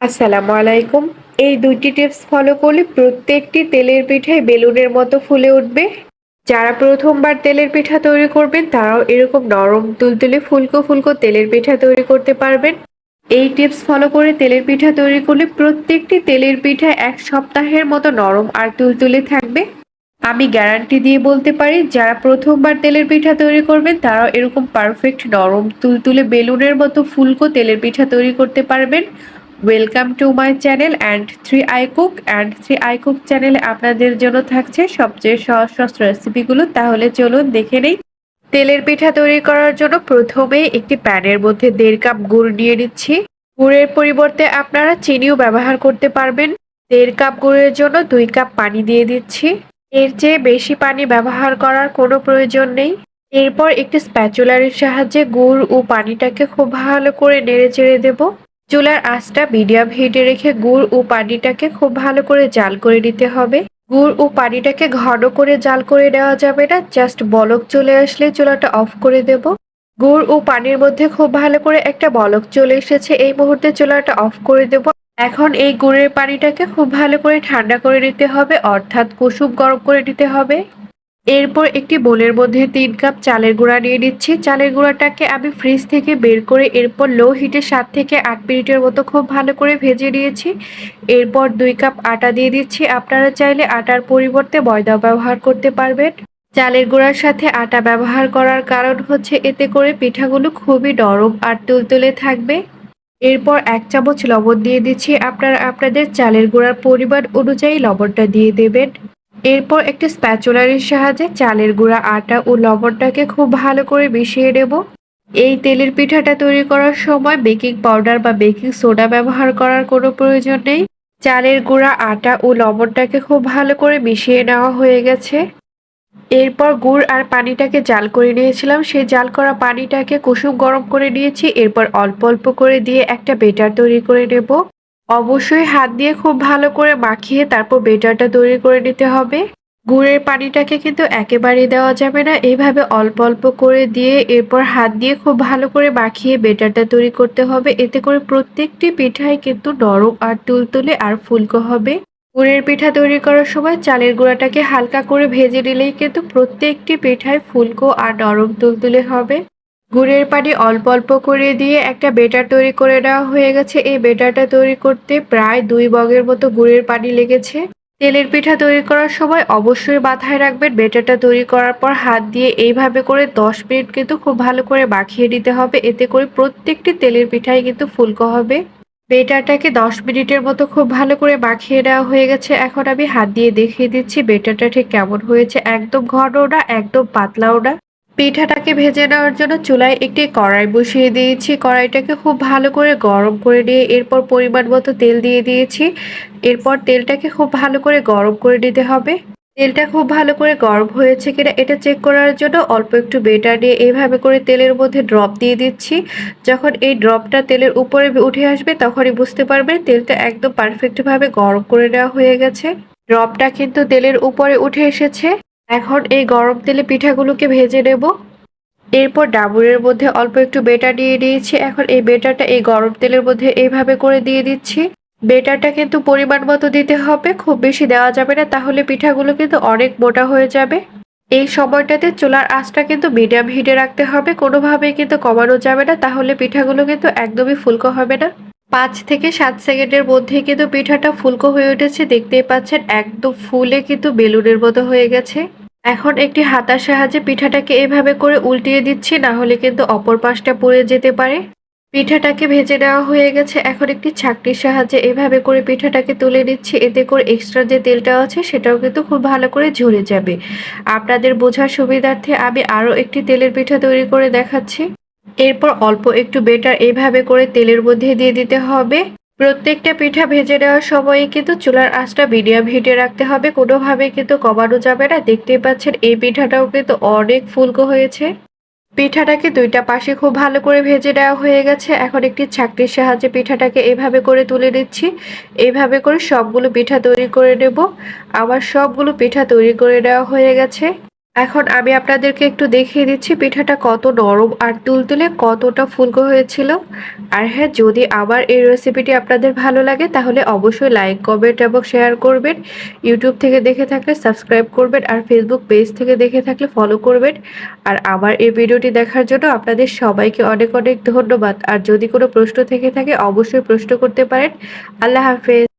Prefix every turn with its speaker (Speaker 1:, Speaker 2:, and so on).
Speaker 1: আসসালামু আলাইকুম। এই দুইটি টিপস ফলো করলে প্রত্যেকটি তেলের পিঠাই বেলুনের মতো ফুলে উঠবে। যারা প্রথমবার তেলের পিঠা তৈরি করবেন, তারাও এরকম নরম তুলতুলে ফুলকো ফুলকো তেলের পিঠা তৈরি করতে পারবেন। এই টিপস ফলো করে তেলের পিঠা তৈরি করলে প্রত্যেকটি তেলের পিঠা এক সপ্তাহের মতো নরম আর তুলতুলে থাকবে। আমি গ্যারান্টি দিয়ে বলতে পারি, যারা প্রথমবার তেলের পিঠা তৈরি করবেন, তারাও এরকম পারফেক্ট নরম তুলতুলে বেলুনের মতো ফুলকো তেলের পিঠা তৈরি করতে পারবেন। Welcome to my channel and three I cook and three I cook চ্যানেলে আপনাদের জন্য থাকছে সবচেয়ে সহজ সহজ রেসিপিগুলো তাহলে চলুন দেখে নেই। তেলের পিঠা তৈরি করার জন্য প্রথমে একটি প্যানের মধ্যে দেড় কাপ গুড় নিয়ে নিচ্ছি। গুড়ের পরিবর্তে আপনারা চিনিও ব্যবহার করতে পারবেন। দেড় কাপ গুড়ের জন্য দুই কাপ পানি দিয়ে দিচ্ছি। এর চেয়ে বেশি পানি ব্যবহার করার কোনো প্রয়োজন নেই। এরপর একটি স্প্যাচুলারের সাহায্যে গুড় ও পানিটাকে খুব ভালো করে নেড়ে চেড়ে দেবো। চুলার আঁচটা মিডিয়াম হিটে রেখে গুড় ও পানিটাকে খুব ভালো করে জাল করে নিতে হবে। গুড় ও পানিটাকে ঘন করে জাল করে নেওয়া যাবে না, জাস্ট বলক চলে আসলে চুলাটা অফ করে দেব। গুড় ও পানির মধ্যে খুব ভালো করে একটা বলক চলে এসেছে, এই মুহূর্তে চুলাটা অফ করে দেব। এখন এই গুড়ের পানিটাকে খুব ভালো করে ঠান্ডা করে নিতে হবে, অর্থাৎ কুসুম গরম করে নিতে হবে। এরপর একটি বোলের মধ্যে তিন কাপ চালের গুঁড়া নিয়ে নিচ্ছি। চালের গুঁড়াটাকে আমি ফ্রিজ থেকে বের করে এরপর লো হিটে সাত থেকে আট মিনিটের মতো খুব ভালো করে ভেজে নিয়েছি। এরপর দুই কাপ আটা দিয়ে দিচ্ছি। আপনারা চাইলে আটার পরিবর্তে ময়দা ব্যবহার করতে পারবেন। চালের গুঁড়ার সাথে আটা ব্যবহার করার কারণ হচ্ছে এতে করে পিঠাগুলো খুবই নরম আর তুলতুলে থাকবে। এরপর এক চামচ লবণ দিয়ে দিচ্ছি। আপনারা আপনাদের চালের গুঁড়ার পরিমাণ অনুযায়ী লবণটা দিয়ে দেবেন। এরপর একটি স্প্যাচুলারের সাহায্যে চালের গুঁড়া, আটা ও লবণটাকে খুব ভালো করে মিশিয়ে নেব। এই তেলের পিঠাটা তৈরি করার সময় বেকিং পাউডার বা বেকিং সোডা ব্যবহার করার কোনো প্রয়োজন নেই। চালের গুঁড়া, আটা ও লবণটাকে খুব ভালো করে মিশিয়ে নেওয়া হয়ে গেছে। এরপর গুড় আর পানিটাকে জাল করে নিয়েছিলাম। সেই জাল করা পানিটাকে কুসুম গরম করে নিয়েছি। এরপর অল্প অল্প করে দিয়ে একটা বেটার তৈরি করে নেব। অবশ্যই হাত দিয়ে খুব ভালো করে মাখিয়ে তারপর বেটারটা তৈরি করে নিতে হবে। গুড়ের পানিটাকে কিন্তু একেবারেই দেওয়া যাবে না। এইভাবে অল্প অল্প করে দিয়ে এরপর হাত দিয়ে খুব ভালো করে মাখিয়ে বেটারটা তৈরি করতে হবে। এতে করে প্রত্যেকটি পিঠাই কিন্তু নরম আর তুলতুলে আর ফুলকো হবে। গুড়ের পিঠা তৈরি করার সময় চালের গুঁড়াটাকে হালকা করে ভেজে নিলেই কিন্তু প্রত্যেকটি পিঠায় ফুলকো আর নরম তুলতুলে হবে। গুড়ের পানি অল্প অল্প করে দিয়ে একটা বেটার তৈরি করে নেওয়া হয়ে গেছে। এই বেটারটা তৈরি করতে প্রায় দুই বগের মতো গুড়ের পানি লেগেছে। তেলের পিঠা তৈরি করার সময় অবশ্যই মাথায় রাখবেন, বেটারটা তৈরি করার পর হাত দিয়ে এইভাবে করে দশ মিনিট কিন্তু খুব ভালো করে মাখিয়ে নিতে হবে। এতে করে প্রত্যেকটি তেলের পিঠাই কিন্তু ফুলকো হবে। বেটারটাকে দশ মিনিটের মতো খুব ভালো করে মাখিয়ে নেওয়া হয়ে গেছে। এখন আমি হাত দিয়ে দেখিয়ে দিচ্ছি বেটারটা ঠিক কেমন হয়েছে। একদম ঘনও না, একদম পাতলাও না। পিঠাটাকে ভেজে নেওয়ার জন্য চুলায় একটি কড়াই বসিয়ে দিয়েছি। কড়াইটাকে খুব ভালো করে গরম করে নিয়ে এরপর পরিমাণ মতো তেল দিয়ে দিয়েছি। এরপর তেলটাকে খুব ভালো করে গরম করে নিতে হবে। তেলটা খুব ভালো করে গরম হয়েছে কিনা এটা চেক করার জন্য অল্প একটু বেটার নিয়ে এইভাবে করে তেলের মধ্যে ড্রপ দিয়ে দিচ্ছি। যখন এই ড্রপটা তেলের উপরে উঠে আসবে তখনই বুঝতে পারবেন তেলটা একদম পারফেক্টভাবে গরম করে নেওয়া হয়ে গেছে। ড্রপটা কিন্তু তেলের উপরে উঠে এসেছে। এখন এই গরম তেলে পিঠাগুলোকে ভেজে নেব। এরপর ডাবুরের মধ্যে অল্প একটু বেটার দিয়ে দিয়েছি। এখন এই বেটারটা এই গরম তেলের মধ্যে এইভাবে করে দিয়ে দিচ্ছি। বেটারটা কিন্তু পরিমাণ মতো দিতে হবে, খুব বেশি দেওয়া যাবে না, তাহলে পিঠাগুলো কিন্তু অনেক মোটা হয়ে যাবে। এই সময়টাতে চুলার আঁচটা কিন্তু মিডিয়াম হিটে রাখতে হবে, কোনোভাবেই কিন্তু কমানো যাবে না, তাহলে পিঠাগুলো কিন্তু একদমই ফুলকো হবে না। পাঁচ থেকে সাত সেকেন্ডের মধ্যে কিন্তু পিঠাটা ফুলকো হয়ে উঠেছে। দেখতেই পাচ্ছেন, একদম ফুলে কিন্তু বেলুনের মতো হয়ে গেছে। এখন একটি হাতার সাহায্যে পিঠাটাকে এভাবে করে উল্টিয়ে দিচ্ছি, না হলে কিন্তু অপর পাশটা পড়ে যেতে পারে। পিঠাটাকে ভেজে নেওয়া হয়ে গেছে। এখন একটি ছাকটির সাহায্যে এভাবে করে পিঠাটাকে তুলে নিচ্ছি। এতে করে এক্সট্রা যে তেলটা আছে, সেটাও কিন্তু খুব ভালো করে ঝরে যাবে। আপনাদের বোঝার সুবিধার্থে আমি আরও একটি তেলের পিঠা তৈরি করে দেখাচ্ছি। এরপর অল্প একটু বেটার এইভাবে করে তেলের মধ্যে দিয়ে দিতে হবে। প্রত্যেকটা পিঠা ভেজে দেওয়ার সময় কিন্তু চুলার আঁচটা মিডিয়াম হিটে রাখতে হবে। কোনোভাবে কিন্তু কমানো যাবে না। দেখতেই পাচ্ছেন এই পিঠাটাও কিন্তু অনেক ফুলকো হয়েছে। পিঠাটাকে দুইটা পাশে খুব ভালো করে ভেজে দেওয়া হয়ে গেছে। এখন একটি ছাকরির সাহায্যে পিঠাটাকে এভাবে করে তুলে নিচ্ছি। এভাবে করে সবগুলো পিঠা তৈরি করে নেব। আবার সবগুলো পিঠা তৈরি করে দেওয়া হয়ে গেছে। এখন আমি আপনাদেরকে একটু দেখিয়ে দিচ্ছি পিঠাটা কত নরম আর তুলতুলে কতটা ফুলকো হয়েছিল। আর হ্যাঁ যদি আমার এই রেসিপিটি আপনাদের ভালো লাগে, তাহলে অবশ্যই লাইক কমেন্ট এবং শেয়ার করবেন। ইউটিউব থেকে দেখে থাকলে সাবস্ক্রাইব করবেন আর ফেসবুক পেজ থেকে দেখে থাকলে ফলো করবেন। আর আমার এই ভিডিওটি দেখার জন্য আপনাদের সবাইকে অনেক অনেক ধন্যবাদ। আর যদি কোনো প্রশ্ন থেকে থাকে, অবশ্যই প্রশ্ন করতে পারেন। আল্লাহ হাফেজ।